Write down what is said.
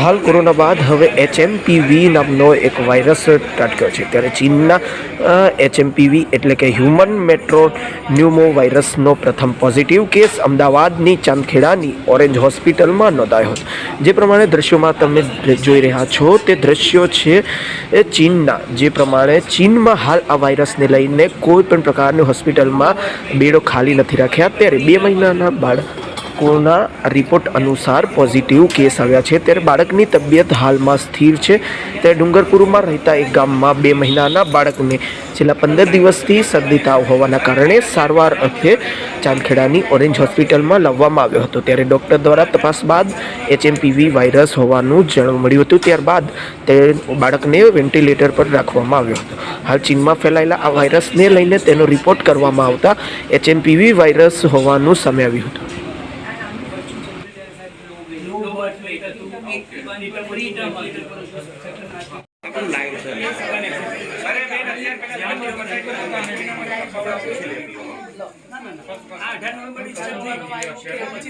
હાલ કોરોના બાદ હવે એચએમપીવી નામનો એક વાયરસ ત્રાટક્યો છે. ત્યારે ચીનના એચએમપીવી એટલે કે હ્યુમન મેટ્રો ન્યુમો વાયરસનો પ્રથમ પોઝિટિવ કેસ અમદાવાદની ચાંદખેડાની ઓરેન્જ હોસ્પિટલમાં નોંધાયો હતો. જે પ્રમાણે દ્રશ્યોમાં તમે જોઈ રહ્યા છો તે દ્રશ્યો છે, એ ચીનના. જે પ્રમાણે ચીનમાં હાલ આ વાયરસને લઈને કોઈ પણ પ્રકારની હોસ્પિટલમાં બેડો ખાલી નથી રાખ્યા. ત્યારે બે મહિનાના બાળકોના રિપોર્ટ અનુસાર પોઝિટિવ કેસ આવ્યા છે. ત્યારે બાળકની તબિયત હાલમાં સ્થિર છે. ત્યારે ડુંગરપુરમાં રહેતા એક ગામમાં બે મહિનાના બાળકને છેલ્લા પંદર દિવસથી શરદી તાવ હોવાના કારણે સારવાર અર્થે ચાંદખેડાની ઓરેન્જ હોસ્પિટલમાં લાવવામાં આવ્યો હતો. ત્યારે ડૉક્ટર દ્વારા તપાસ બાદ એચએમપીવી વાયરસ હોવાનું જાણવા મળ્યું હતું. ત્યારબાદ તે બાળકને વેન્ટિલેટર પર રાખવામાં આવ્યો હતો. હાલ ચીનમાં ફેલાયેલા આ વાયરસને લઈને તેનો રિપોર્ટ કરવામાં આવતા એચએમપીવી વાયરસ હોવાનું સામે આવ્યું હતું. ના ના ના આ અઢાર નવેમ્બર પછી